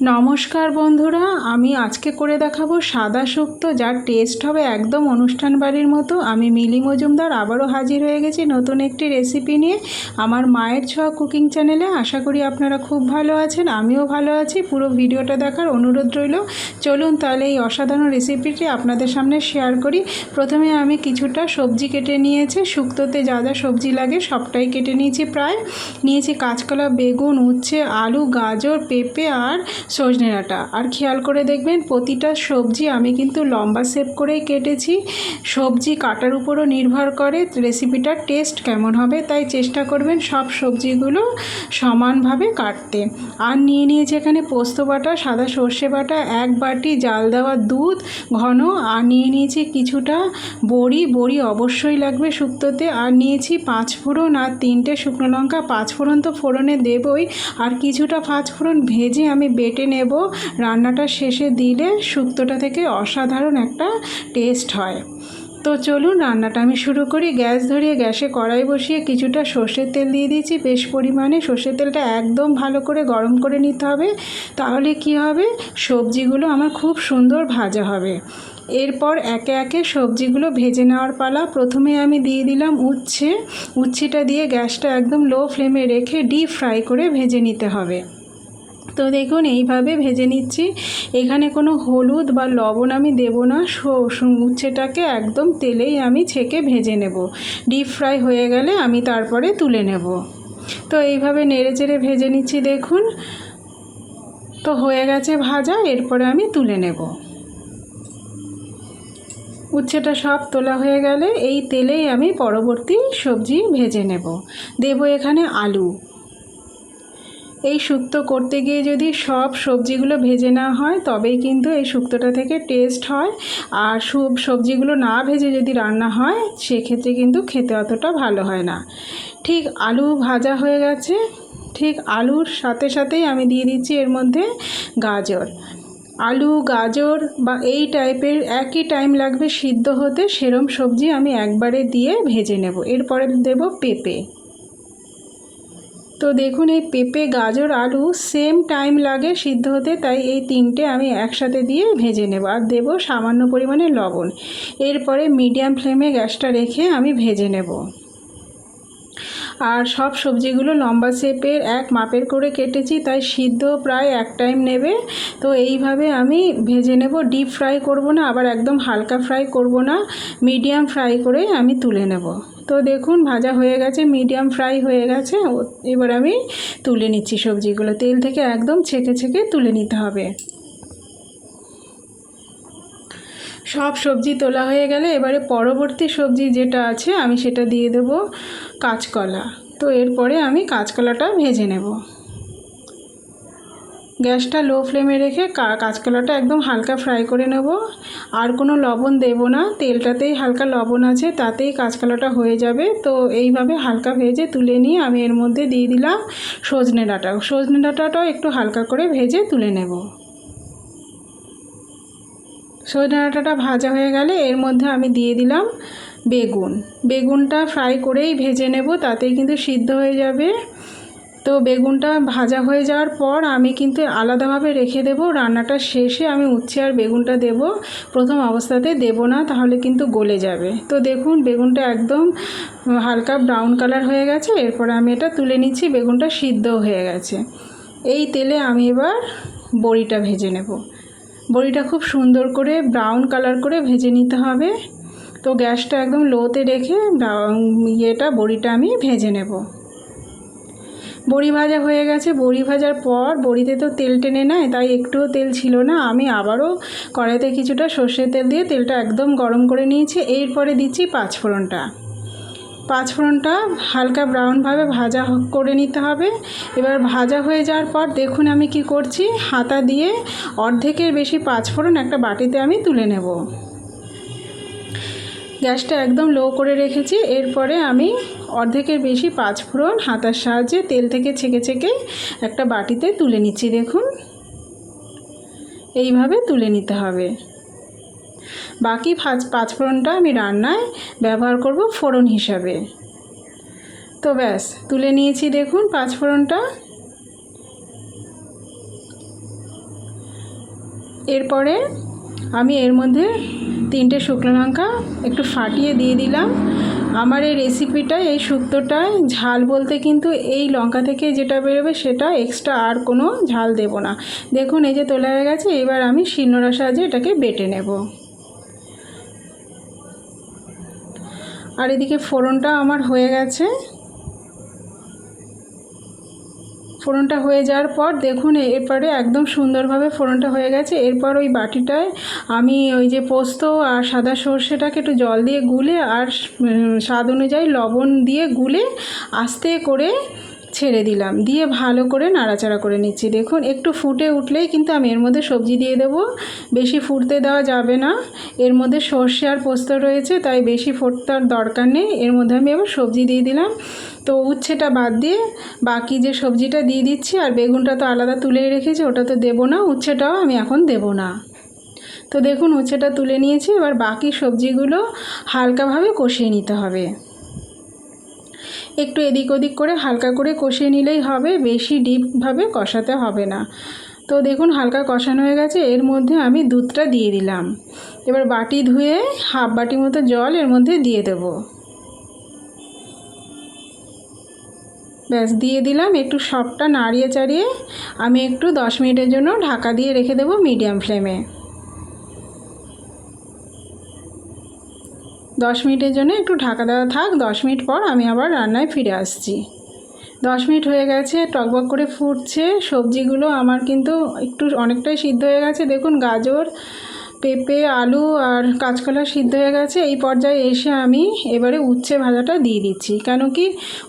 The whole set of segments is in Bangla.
নমস্কার বন্ধুরা, আমি আজকে করে দেখাবো সাদা শুক্তো, যার টেস্ট হবে একদম অনুষ্ঠান বাড়ির মতো। আমি মিলি মজুমদার আবারও হাজির হয়ে গেছি নতুন একটি রেসিপি নিয়ে। আমার মায়ের ছোঁয়া কুকিং চ্যানেলে আশা করি আপনারা খুব ভালো আছেন, আমিও ভালো আছি। পুরো ভিডিওটা দেখার অনুরোধ রইল। চলুন তাহলে এই অসাধারণ রেসিপিটি আপনাদের সামনে শেয়ার করি। প্রথমে আমি কিছুটা সবজি কেটে নিয়েছি, শুক্তোতে যা যা সবজি লাগে সবটাই কেটে নিয়েছি প্রায়। নিয়েছি কাঁচকলা, বেগুন, উচ্ছে, আলু, গাজর, পেঁপে আর সজনে ডাঁটা। আর খেয়াল করে দেখবেন প্রতিটা সবজি আমি কিন্তু লম্বা শেপ করেই কেটেছি। সবজি কাটার উপরও নির্ভর করে রেসিপিটার টেস্ট কেমন হবে। তাই চেষ্টা করবেন সব সবজিগুলো সমানভাবে কাটতে। আর নিয়ে নিয়েছি এখানে পোস্ত বাটা, সাদা সর্ষে বাটা, এক বাটি জাল দেওয়া দুধ ঘন। আর নিয়ে নিয়েছি কিছুটা বড়ি। বড়ি অবশ্যই লাগবে শুক্তোতে। আর নিয়েছি পাঁচ ফোড়ন আর তিনটে শুকনো লঙ্কা। পাঁচ ফোড়ন তো ফোড়নে দেবই। আর কিছুটা পাঁচ ফোড়ন ভেজে আমি বেটে নেব। রান্নাটা শেষে দিলে শুক্তোটা থেকে অসাধারণ একটা টেস্ট হয়। তো চলুন রান্নাটা আমি শুরু করি। গ্যাস ধরিয়ে গ্যাসে কড়াই বসিয়ে কিছুটা সর্ষের তেল দিয়ে দিয়েছি। বেশ পরিমাণে সর্ষের তেলটা একদম ভালো করে গরম করে নিতে হবে। তাহলে কি হবে? সবজিগুলো আমার খুব সুন্দর ভাজা হবে। এরপর একে একে সবজিগুলো ভেজে নেওয়ার পালা। প্রথমে আমি দিয়ে দিলাম উচ্ছে। উচ্ছেটা দিয়ে গ্যাসটা একদম লো ফ্লেমে রেখে ডিপ ফ্রাই করে ভেজে নিতে হবে। তো দেখুন, এইভাবে ভেজে নিচ্ছি। এখানে কোনো হলুদ বা লবণ আমি দেব না। উচ্ছেটাকে একদম তেলেই আমি ছেঁকে ভেজে নেব। ডিপ ফ্রাই হয়ে গেলে আমি তারপরে তুলে নেব। তো, এইভাবে নেড়ে চেড়ে ভেজে নিচ্ছি, দেখুন। তো, হয়ে গেছে ভাজা, এরপরে আমি তুলে নেব। উচ্ছেটা সব তোলা হয়ে গেলে এই তেলেই আমি পরবর্তী সবজি ভেজে নেব। দেব এখানে আলু। এই শুক্তো করতে গিয়ে যদি সব সবজিগুলো ভেজে না হয়, তবেই কিন্তু এই শুক্তোটা থেকে টেস্ট হয়। আর সব সবজিগুলো না ভেজে যদি রান্না হয়, সেক্ষেত্রে কিন্তু খেতে অতটা ভালো হয় না। ঠিক আলু ভাজা হয়ে গেছে। ঠিক আলুর সাথে সাথেই আমি দিয়ে দিচ্ছি এর মধ্যে গাজর। আলু, গাজর বা এই টাইপের একই টাইম লাগবে সিদ্ধ হতে, সেরম সবজি আমি একবারে দিয়ে ভেজে নেব। এরপরে দেব পেঁপে। তো দেখুন, এই পেঁপে, গাজর, আলু সেম টাইম লাগে সিদ্ধ হতে, তাই এই তিনটে আমি একসাথে দিয়ে ভেজে নেব। আর দেবো সামান্য পরিমাণে লবণ। এরপরে মিডিয়াম ফ্লেমে গ্যাসটা রেখে আমি ভেজে নেব। আর সব সবজিগুলো লম্বা শেপের এক মাপের করে কেটেছি, তাই সিদ্ধ প্রায় এক টাইম নেবে। তো এইভাবে আমি ভেজে নেব, ডিপ ফ্রাই করব না, আবার একদম হালকা ফ্রাই করব না, মিডিয়াম ফ্রাই করে আমি তুলে নেব। তো দেখুন, ভাজা হয়ে গেছে, মিডিয়াম ফ্রাই হয়ে গেছে এবার আমি তুলে নিচ্ছি সবজিগুলো। তেল থেকে একদম ছেঁকে ছেঁকে তুলে নিতে হবে। সব সবজি তোলা হয়ে গেলে এবারে পরবর্তী সবজি যেটা আছে আমি সেটা দিয়ে দেব কাঁচকলা। তো এরপরে আমি কাঁচকলাটা ভেজে নেব। গ্যাসটা লো ফ্লেমে রেখে কাঁচকলাটা একদম হালকা ফ্রাই করে নেব। আর কোনো লবণ দেব না, তেলটাতেই হালকা লবণ আছে, তাতেই কাঁচকলাটা হয়ে যাবে। তো এইভাবে হালকা ভেজে তুলে নিয়ে আমি এর মধ্যে দিয়ে দিলাম সজনে ডাঁটা। সজনে ডাঁটাটাও একটু হালকা করে ভেজে তুলে নেব। সজনে ডাঁটাটা ভাজা হয়ে গেলে এর মধ্যে আমি দিয়ে দিলাম বেগুন। বেগুনটা ফ্রাই করেই ভেজে নেব, তাতেই কিন্তু সিদ্ধ হয়ে যাবে। তো বেগুনটা ভাজা হয়ে যাওয়ার পর আমি কিন্তু আলাদাভাবে রেখে দেব, রান্নাটা শেষে আমি উচ্ছে আর বেগুনটা দেব। প্রথম অবস্থাতে দেব না, তাহলে কিন্তু গলে যাবে। তো দেখুন, বেগুনটা একদম হালকা ব্রাউন কালার হয়ে গেছে, এরপরে আমি এটা তুলে নিচ্ছি, বেগুনটা সিদ্ধ হয়ে গেছে। এই তেলে আমি এবার বড়িটা ভেজে নেব। বড়িটা খুব সুন্দর করে ব্রাউন কালার করে ভেজে নিতে হবে। তো গ্যাসটা একদম লোতে রেখে ইয়েটা, বড়িটা আমি ভেজে নেব। বড়ি ভাজা হয়ে গেছে। বড়ি ভাজার পর বড়িতে তো তেল টেনে নেয়, তাই একটুও তেল ছিল না। আমি আবারও কড়াইতে কিছুটা সর্ষের তেল দিয়ে তেলটা একদম গরম করে নিয়েছি। এরপরে দিচ্ছি পাঁচফোড়নটা। পাঁচফোড়নটা হালকা ব্রাউনভাবে ভাজা করে নিতে হবে। এবার ভাজা হয়ে যাওয়ার পর দেখুন আমি কি করছি। হাতা দিয়ে অর্ধেকের বেশি পাঁচফোড়ন একটা বাটিতে আমি তুলে নেব। গ্যাসটা একদম লো করে রেখেছি। এরপরে আমি অর্ধেকের বেশি পাঁচফোড়ন হাতার সাহায্যে তেল থেকে ছেঁকে ছেঁকে একটা বাটিতে তুলে নিচ্ছি, দেখুন। এইভাবে তুলে নিতে হবে। বাকি পাঁচ পাঁচফোড়নটা আমি রান্নায় ব্যবহার করব ফোড়ন হিসাবে। তো ব্যাস, তুলে নিয়েছি দেখুন পাঁচফোড়নটা। এরপরে আমি এর মধ্যে তিনটে শুকনো লঙ্কা একটু ফাটিয়ে দিয়ে দিলাম। আমার এই রেসিপিটা এই শুক্তোটায় ঝাল বলতে কিন্তু এই লঙ্কা থেকে যেটা বেরোবে সেটা এক্সট্রা আর কোনো ঝাল দেব না। দেখুন, এই যে তোলা হয়ে গেছে, এবার আমি শিলনোড়ার সাহায্যে এটাকে বেটে নেব। আর এদিকে ফোড়নটা আমার হয়ে গেছে। ফোড়নটা হয়ে যাওয়ার পর দেখুন, এরপরে একদম সুন্দরভাবে ফোড়নটা হয়ে গেছে। এরপর ওই বাটিটায় আমি ওই যে পোস্ত আর সাদা সর্ষেটাকে একটু জল দিয়ে গুলে আর স্বাদ অনুযায়ী লবণ দিয়ে গুলে আস্তে করে ছেড়ে দিলাম। দিয়ে ভালো করে নাড়াচাড়া করে নিচ্ছি। দেখুন, একটু ফুটে উঠলেই কিন্তু আমি এর মধ্যে সবজি দিয়ে দেব। বেশি ফুটতে দেওয়া যাবে না। এর মধ্যে সর্ষে আর পোস্ত রয়েছে, তাই বেশি ফুটতার দরকার নেই। এর মধ্যে আমি আবার সবজি দিয়ে দিলাম। তো উচ্ছেটা বাদ দিয়ে বাকি যে সবজিটা দিয়ে দিচ্ছি, আর বেগুনটা তো আলাদা তুলেই রেখেছি, ওটা তো দেবো না। উচ্ছেটাও আমি এখন দেবো না। তো দেখুন, উচ্ছেটা তুলে নিয়েছি। এবার বাকি সবজিগুলো হালকাভাবে কষিয়ে নিতে হবে। একটু এদিক ওদিক করে হালকা করে কষিয়ে নিলেই হবে, বেশি ডিপভাবে কষাতে হবে না। তো দেখুন হালকা কষানো হয়ে গেছে, এর মধ্যে আমি দুধটা দিয়ে দিলাম। এবার বাটি ধুয়ে হাফ বাটি মতো জল এর মধ্যে দিয়ে দেব। ব্যাস, দিয়ে দিলাম, একটু সবটা নাড়িয়ে চাড়িয়ে আমি একটু দশ মিনিটের জন্য ঢাকা দিয়ে রেখে দেবো মিডিয়াম ফ্লেমে। দশ মিনিটের জন্য একটু ঢাকা দেওয়া থাক, দশ মিনিট পর আমি আবার রান্নায় ফিরে আসছি। দশ মিনিট হয়ে গেছে, টকবক করে ফুটছে, সবজিগুলো আমার কিন্তু একটু অনেকটাই সিদ্ধ হয়ে গেছে। দেখুন, গাজর, পেঁপে, আলু আর কাঁচকলা সিদ্ধ হয়ে গেছে। এই পর্যায়ে এসে আমি এবারে উচ্ছে ভাজাটা দিয়ে দিচ্ছি, কেন কি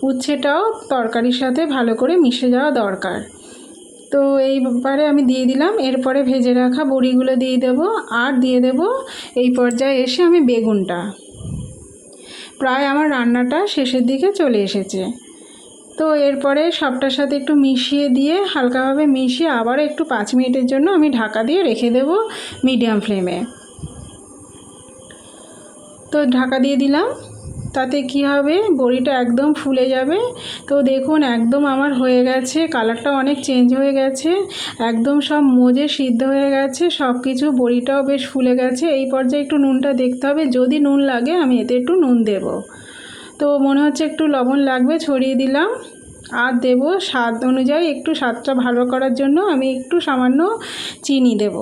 উচ্ছেটাও তরকারির সাথে ভালো করে মিশে যাওয়া দরকার। তো এইবারে আমি দিয়ে দিলাম, এরপরে ভেজে রাখা বড়িগুলো দিয়ে দেব আর দিয়ে দেব। এই পর্যায়ে এসে আমি বেগুনটা প্রায় আমার রান্নাটা শেষের দিকে চলে এসেছে। তো এরপরে সবটার সাথে একটু মিশিয়ে দিয়ে হালকাভাবে মিশিয়ে আবার একটু পাঁচ মিনিটের জন্য আমি ঢাকা দিয়ে রেখে দেব মিডিয়াম ফ্লেমে। তো ঢাকা দিয়ে দিলাম। তাতে কি হবে? বড়িটা একদম ফুলে যাবে। তো দেখুন, একদম আমার হয়ে গেছে। কালারটা অনেক চেঞ্জ হয়ে গেছে। একদম সব মজে সিদ্ধ হয়ে গেছে। সব কিছু বড়িটাও বেশ ফুলে গেছে। এই পর্যায়ে একটু নুনটা দেখতে হবে। যদি নুন লাগে, আমি এতে একটু নুন দেব। তো মনে হচ্ছে একটু লবণ লাগবে, ছড়িয়ে দিলাম। আর দেব স্বাদ অনুযায়ী একটু স্বাদটা ভালো করার জন্য আমি একটু সামান্য চিনি দেব।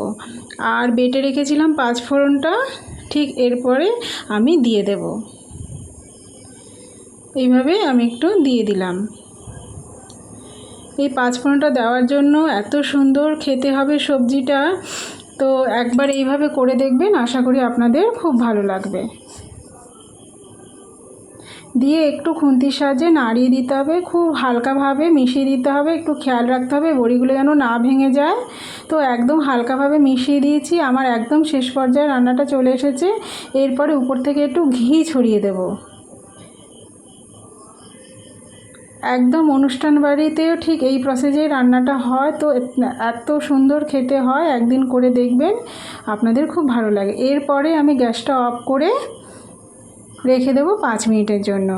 আর বেটে রেখেছিলাম পাঁচ ফোড়নটা ঠিক এরপরে আমি দিয়ে দেব। এইভাবে আমি একটু দিয়ে দিলাম। এই পাঁচফোড়নটা দেওয়ার জন্য এত সুন্দর খেতে হবে সবজিটা। তো একবার এইভাবে করে দেখবেন, আশা করি আপনাদের খুব ভালো লাগবে। দিয়ে একটু খুন্তির সাহায্যে নাড়িয়ে দিতে হবে, খুব হালকাভাবে মিশিয়ে দিতে হবে, একটু খেয়াল রাখতে হবে বড়িগুলো যেন না ভেঙে যায়। তো একদম হালকাভাবে মিশিয়ে দিয়েছি, আমার একদম শেষ পর্যায়ে রান্নাটা চলে এসেছে। এরপরে উপর থেকে একটু ঘি ছড়িয়ে দেবো। একদম অনুষ্ঠান বাড়িতেও ঠিক এই প্রসেসে রান্নাটা হয়। তো এত সুন্দর খেতে হয়, একদিন করে দেখবেন, আপনাদের খুব ভালো লাগে। এরপরে আমি গ্যাসটা অফ করে রেখে দেবো পাঁচ মিনিটের জন্য।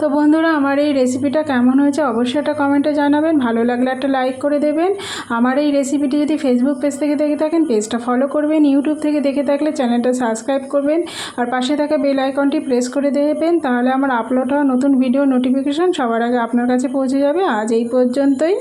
তো বন্ধুরা, আমার এই রেসিপিটা কেমন হয়েছে অবশ্যই একটা কমেন্টে জানাবেন। ভালো লাগলে একটা লাইক করে দেবেন। আমার এই রেসিপিটি যদি ফেসবুক পেজ থেকে দেখে থাকেন পেজটা ফলো করবেন। ইউটিউব থেকে দেখে থাকলে চ্যানেলটা সাবস্ক্রাইব করবেন। আর পাশে থাকা বেল আইকনটি প্রেস করে দেবেন, তাহলে আমার আপলোড হওয়া নতুন ভিডিও নোটিফিকেশান সবার আগে আপনার কাছে পৌঁছে যাবে। আজ এই পর্যন্তই।